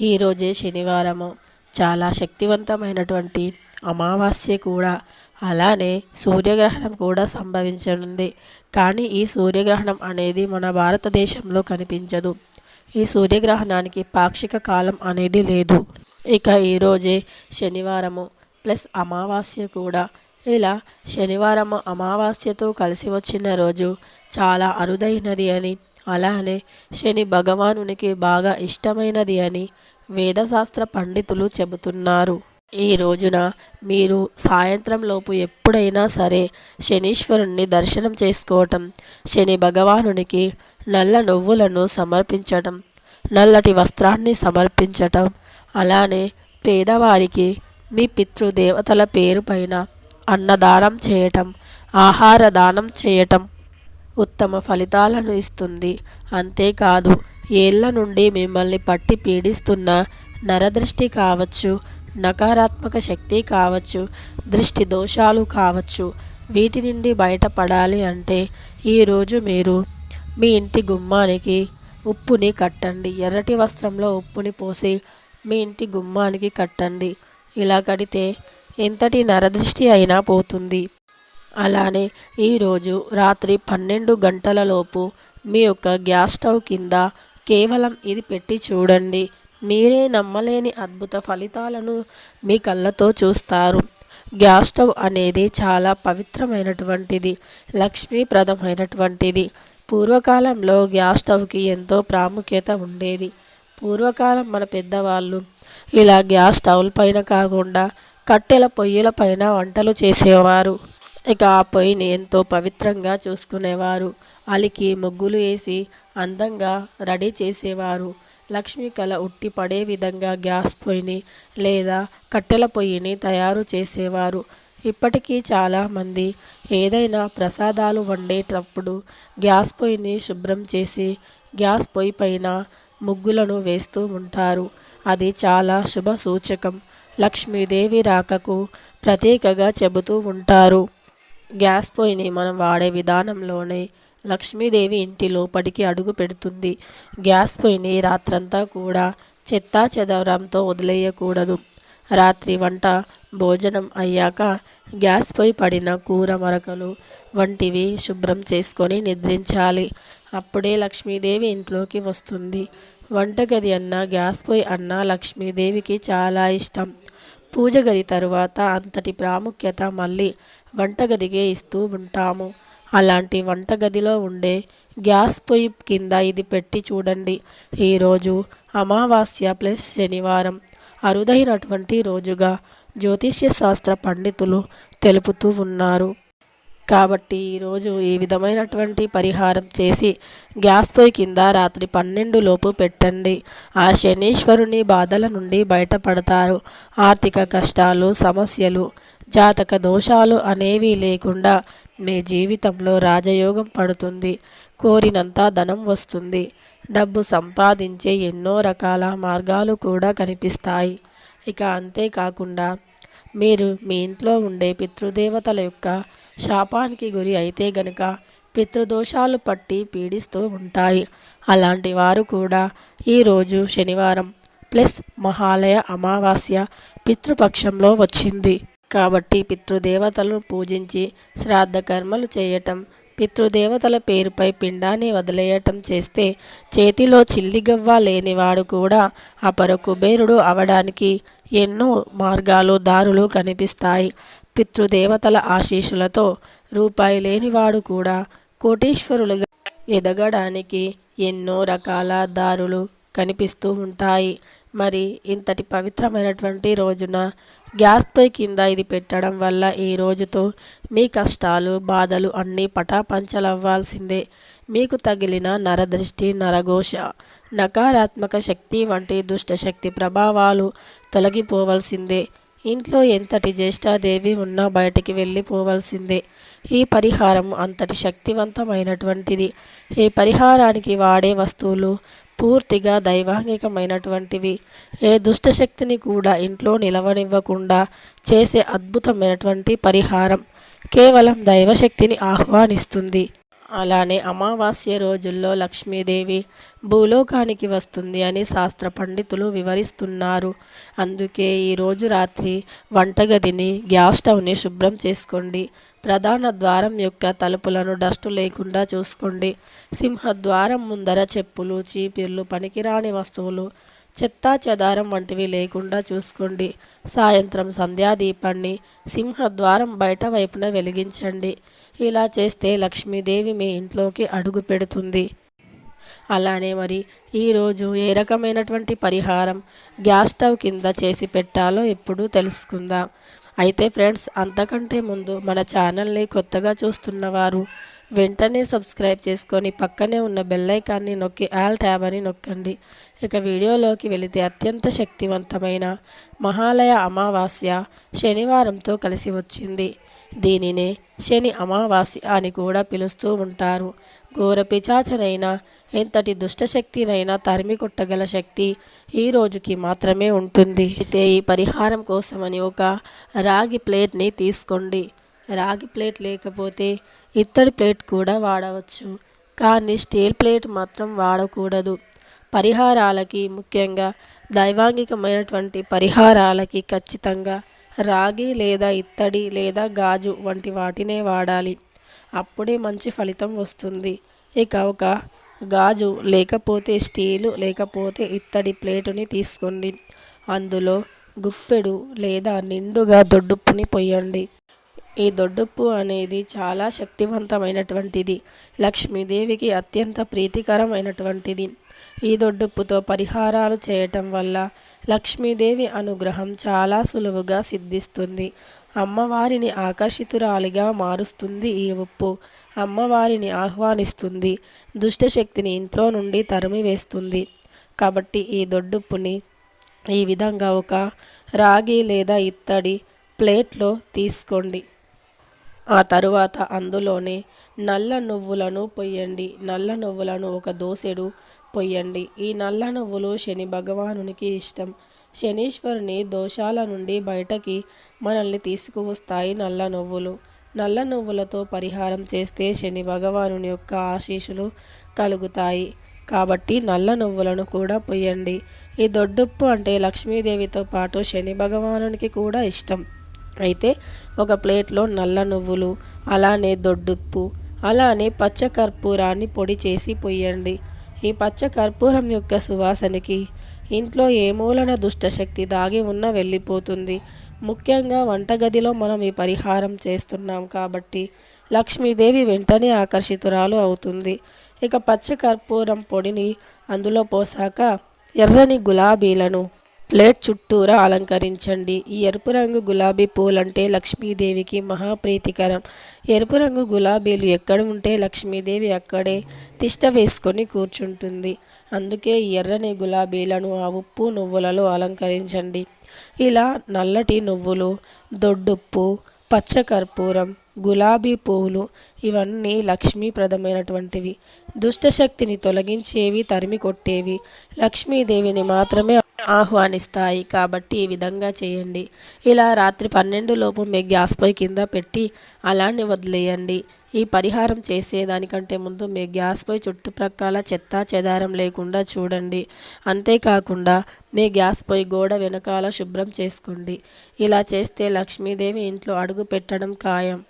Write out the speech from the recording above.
ఈరోజే శనివారము. చాలా శక్తివంతమైనటువంటి అమావాస్య కూడా అలానే సూర్యగ్రహణం కూడా సంభవించనుంది. కానీ ఈ సూర్యగ్రహణం అనేది మన భారతదేశంలో కనిపించదు. ఈ సూర్యగ్రహణానికి పాక్షిక కాలం అనేది లేదు. ఇక ఈరోజే శనివారము ప్లస్ అమావాస్య కూడా. ఇలా శనివారం అమావాస్యతో కలిసి వచ్చిన రోజు చాలా అరుదైనది అని అలానే శని భగవానునికి బాగా ఇష్టమైనది అని వేదశాస్త్ర పండితులు చెబుతున్నారు. ఈ రోజున మీరు సాయంత్రంలోపు ఎప్పుడైనా సరే శనీశ్వరుణ్ణి దర్శనం చేసుకోవటం శని భగవానునికి నల్ల నువ్వులను సమర్పించటం నల్లటి వస్త్రాన్ని సమర్పించటం అలానే పేదవారికి మీ పితృదేవతల పేరు పైన అన్నదానం చేయటం ఆహార దానం చేయటం ఉత్తమ ఫలితాలను ఇస్తుంది. అంతేకాదు ఏళ్ళ నుండి మిమ్మల్ని పట్టి పీడిస్తున్న నరదృష్టి కావచ్చు నకారాత్మక శక్తి కావచ్చు దృష్టి దోషాలు కావచ్చు వీటి నుండి బయటపడాలి అంటే ఈరోజు మీరు మీ ఇంటి గుమ్మానికి ఉప్పుని కట్టండి. ఎర్రటి వస్త్రంలో ఉప్పుని పోసి మీ ఇంటి గుమ్మానికి కట్టండి. ఇలా కడితే ఎంతటి నరదృష్టి అయినా పోతుంది. అలానే ఈరోజు రాత్రి పన్నెండు గంటలలోపు మీ యొక్క గ్యాస్ స్టవ్ కింద కేవలం ఇది పెట్టి చూడండి. మీరే నమ్మలేని అద్భుత ఫలితాలను మీ కళ్ళతో చూస్తారు. గ్యాస్ స్టవ్ అనేది చాలా పవిత్రమైనటువంటిది లక్ష్మీప్రదమైనటువంటిది. పూర్వకాలంలో గ్యాస్ స్టవ్కి ఎంతో ప్రాముఖ్యత ఉండేది. పూర్వకాలం మన పెద్దవాళ్ళు ఇలా గ్యాస్ స్టవ్ల పైన కాకుండా కట్టెల పొయ్యిల పైన వంటలు చేసేవారు. ఇక ఆ పొయ్యిని ఎంతో పవిత్రంగా చూసుకునేవారు. అలికి ముగ్గులు వేసి అందంగా రెడీ చేసేవారు. లక్ష్మి కళ ఉట్టి పడే విధంగా గ్యాస్ పొయ్యిని లేదా కట్టెల పొయ్యిని తయారు చేసేవారు. ఇప్పటికీ చాలామంది ఏదైనా ప్రసాదాలు వండేటప్పుడు గ్యాస్ పొయ్యిని శుభ్రం చేసి గ్యాస్ పొయ్యి పైన ముగ్గులను వేస్తూ ఉంటారు. అది చాలా శుభ సూచకం. లక్ష్మీదేవి రాకకు ప్రత్యేకగా చెబుతూ ఉంటారు. గ్యాస్ పొయ్యిని మనం వాడే విధానంలోనే లక్ష్మీదేవి ఇంటి లోపలికి అడుగు పెడుతుంది. గ్యాస్ పొయ్యిని రాత్రంతా కూడా చెత్తా చెదవరంతో వదిలేయకూడదు. రాత్రి వంట భోజనం అయ్యాక గ్యాస్ పొయ్యి పడిన కూర మరకలు వంటివి శుభ్రం చేసుకొని నిద్రించాలి. అప్పుడే లక్ష్మీదేవి ఇంట్లోకి వస్తుంది. వంటగది అన్న గ్యాస్ పొయ్యి అన్న లక్ష్మీదేవికి చాలా ఇష్టం. పూజ గది తరువాత అంతటి ప్రాముఖ్యత మళ్ళీ వంటగదికే ఇస్తూ ఉంటాము. అలాంటి వంటగదిలో ఉండే గ్యాస్ పొయ్యి కింద ఇది పెట్టి చూడండి. ఈరోజు అమావాస్య ప్లస్ శనివారం. అరుదైనటువంటి రోజుగా జ్యోతిష్య శాస్త్ర పండితులు తెలుపుతూ ఉన్నారు. కాబట్టి ఈరోజు ఈ విధమైనటువంటి పరిహారం చేసి గ్యాస్ పొయ్యి కింద రాత్రి పన్నెండు లోపు పెట్టండి. ఆ శనీశ్వరుని బాధల నుండి బయటపడతారు. ఆర్థిక కష్టాలు సమస్యలు జాతక దోషాలు అనేవి లేకుండా మీ జీవితంలో రాజయోగం పడుతుంది. కోరినంత ధనం వస్తుంది. డబ్బు సంపాదించే ఎన్నో రకాల మార్గాలు కూడా కనిపిస్తాయి. ఇక అంతేకాకుండా మీరు మీ ఇంట్లో ఉండే పితృదేవతల యొక్క శాపానికి గురి అయితే గనుక పితృదోషాలు పట్టి పీడిస్తూ ఉంటాయి. అలాంటి వారు కూడా ఈరోజు శనివారం ప్లస్ మహాలయ అమావాస్య పితృపక్షంలో వచ్చింది. కాబట్టి పితృదేవతలను పూజించి శ్రాద్ధ కర్మలు చేయటం పితృదేవతల పేరుపై పిండాన్ని వదిలేయటం చేస్తే చేతిలో చిల్లిగవ్వ లేనివాడు కూడా అపర కుబేరుడు అవడానికి ఎన్నో మార్గాలు దారులు కనిపిస్తాయి. పితృదేవతల ఆశీస్సులతో రూపాయి లేనివాడు కూడా కోటీశ్వరులుగా ఎదగడానికి ఎన్నో రకాల దారులు కనిపిస్తూ ఉంటాయి. మరి ఇంతటి పవిత్రమైనటువంటి రోజున గ్యాస్ పై కింద ఇది పెట్టడం వల్ల ఈ రోజుతో మీ కష్టాలు బాధలు అన్నీ పటాపంచలవ్వాల్సిందే. మీకు తగిలిన నరదృష్టి నరఘోష నకారాత్మక శక్తి వంటి దుష్టశక్తి ప్రభావాలు తొలగిపోవలసిందే. ఇంట్లో ఎంతటి జ్యేష్ఠాదేవి ఉన్నా బయటికి వెళ్ళిపోవలసిందే. ఈ పరిహారం అంతటి శక్తివంతమైనటువంటిది. ఈ పరిహారానికి వాడే వస్తువులు పూర్తిగా దైవాంగికమైనటువంటివి. ఏ దుష్టశక్తిని కూడా ఇంట్లో నిలవనివ్వకుండా చేసే అద్భుతమైనటువంటి పరిహారం. కేవలం దైవశక్తిని ఆహ్వానిస్తుంది. అలానే అమావాస్య రోజుల్లో లక్ష్మీదేవి భూలోకానికి వస్తుంది అని శాస్త్ర పండితులు వివరిస్తున్నారు. అందుకే ఈరోజు రాత్రి వంటగదిని గ్యాస్ స్టవ్ని శుభ్రం చేసుకోండి. ప్రధాన ద్వారం యొక్క తలుపులను డస్టు లేకుండా చూసుకోండి. సింహద్వారం ముందర చెప్పులు చీపిర్లు పనికిరాని వస్తువులు చెత్తా చెదారం వంటివి లేకుండా చూసుకోండి. సాయంత్రం సంధ్యాదీపాన్ని సింహద్వారం బయట వైపున వెలిగించండి. ఇలా చేస్తే లక్ష్మీదేవి మీ ఇంట్లోకి అడుగు పెడుతుంది. అలానే మరి ఈరోజు ఏ రకమైనటువంటి పరిహారం గ్యాస్ స్టవ్ కింద చేసి పెట్టాలో ఎప్పుడూ తెలుసుకుందాం. అయితే ఫ్రెండ్స్ అంతకంటే ముందు మన ఛానల్ని కొత్తగా చూస్తున్నవారు వెంటనే సబ్స్క్రైబ్ చేసుకొని పక్కనే ఉన్న బెల్లైకాన్ని నొక్కి ఆల్ ట్యాబ్ అని నొక్కండి. ఇక వీడియోలోకి వెళితే అత్యంత శక్తివంతమైన మహాలయ అమావాస్య శనివారంతో కలిసి వచ్చింది. దీనినే శని అమావాస్య అని కూడా పిలుస్తూ ఉంటారు. ఘోర పిచాచనైనా ఎంతటి దుష్టశక్తినైనా తరిమి కొట్టగల శక్తి ఈ రోజుకి మాత్రమే ఉంటుంది. అయితే ఈ పరిహారం కోసమని ఒక రాగి ప్లేట్ని తీసుకోండి. రాగి ప్లేట్ లేకపోతే ఇత్తడి ప్లేట్ కూడా వాడవచ్చు. కానీ స్టీల్ ప్లేట్ మాత్రం వాడకూడదు. పరిహారాలకి ముఖ్యంగా దైవాంగికమైనటువంటి పరిహారాలకి ఖచ్చితంగా రాగి లేదా ఇత్తడి లేదా గాజు వంటి వాటినే వాడాలి. అప్పుడే మంచి ఫలితం వస్తుంది. ఇక ఒక గాజు లేకపోతే స్టీలు లేకపోతే ఇత్తడి ప్లేటుని తీసుకోండి. అందులో గుప్పెడు లేదా నిండుగా దొడ్డుప్పుని పొయ్యండి. ఈ దొడ్డుప్పు అనేది చాలా శక్తివంతమైనటువంటిది. లక్ష్మీదేవికి అత్యంత ప్రీతికరమైనటువంటిది. ఈ దొడ్డుప్పుతో పరిహారాలు చేయటం వల్ల లక్ష్మీదేవి అనుగ్రహం చాలా సులువుగా సిద్ధిస్తుంది. అమ్మవారిని ఆకర్షితురాలిగా మారుస్తుంది ఈ ఉప్పు. అమ్మవారిని ఆహ్వానిస్తుంది. దుష్టశక్తిని ఇంట్లో నుండి తరిమివేస్తుంది. కాబట్టి ఈ దొడ్డుప్పుని ఈ విధంగా ఒక రాగి లేదా ఇత్తడి ప్లేట్లో తీసుకోండి. ఆ తరువాత అందులోనే నల్ల నువ్వులను పొయ్యండి. నల్ల నువ్వులను ఒక దోసెడు పొయ్యండి. ఈ నల్ల నువ్వులు శని భగవానునికి ఇష్టం. శనీశ్వరుని దోషాల నుండి బయటకి మనల్ని తీసుకువస్తాయి నల్ల నువ్వులు. నల్ల నువ్వులతో పరిహారం చేస్తే శని భగవానుని యొక్క ఆశీస్సులు కలుగుతాయి. కాబట్టి నల్ల నువ్వులను కూడా పొయ్యండి. ఈ దొడ్డుప్పు అంటే లక్ష్మీదేవితో పాటు శని భగవానునికి కూడా ఇష్టం. అయితే ఒక ప్లేట్లో నల్ల నువ్వులు అలానే దొడ్డుప్పు అలానే పచ్చ కర్పూరాన్ని పొడి చేసి పొయ్యండి. ఈ పచ్చ కర్పూరం యొక్క సువాసనకి ఇంట్లో ఏ మూలన దుష్టశక్తి దాగి ఉన్న వెళ్ళిపోతుంది. ముఖ్యంగా వంటగదిలో మనం ఈ పరిహారం చేస్తున్నాం కాబట్టి లక్ష్మీదేవి వెంటనే ఆకర్షితురాలు అవుతుంది. ఇక పచ్చ కర్పూరం పొడిని అందులో పోసాక ఎర్రని గులాబీలను ప్లేట్ చుట్టూరా అలంకరించండి. ఈ ఎరుపు రంగు గులాబీ పూలంటే లక్ష్మీదేవికి మహాప్రీతికరం. ఎరుపు రంగు గులాబీలు ఎక్కడ ఉంటే లక్ష్మీదేవి అక్కడే తిష్ట వేసుకొని కూర్చుంటుంది. అందుకే ఎర్రని గులాబీలను ఆ ఉప్పు నువ్వులలో అలంకరించండి. ఇలా నల్లటి నువ్వులు దొడ్డుప్పు పచ్చకర్పూరం గులాబీ పువ్వులు ఇవన్నీ లక్ష్మీప్రదమైనటువంటివి. దుష్టశక్తిని తొలగించేవి తరిమి కొట్టేవి లక్ష్మీదేవిని మాత్రమే ఆహ్వానిస్తాయి. కాబట్టి ఈ విధంగా చేయండి. ఇలా రాత్రి పన్నెండు లోపు మీ గ్యాస్ పొయ్యి కింద పెట్టి అలానే వదిలేయండి. ఈ పరిహారం చేసేదానికంటే ముందు మీ గ్యాస్ పొయ్యి చుట్టుప్రక్కల చెత్త చెదారం లేకుండా చూడండి. అంతేకాకుండా మీ గ్యాస్ పొయ్యి గోడ వెనకాల శుభ్రం చేసుకోండి. ఇలా చేస్తే లక్ష్మీదేవి ఇంట్లో అడుగు పెట్టడం ఖాయం.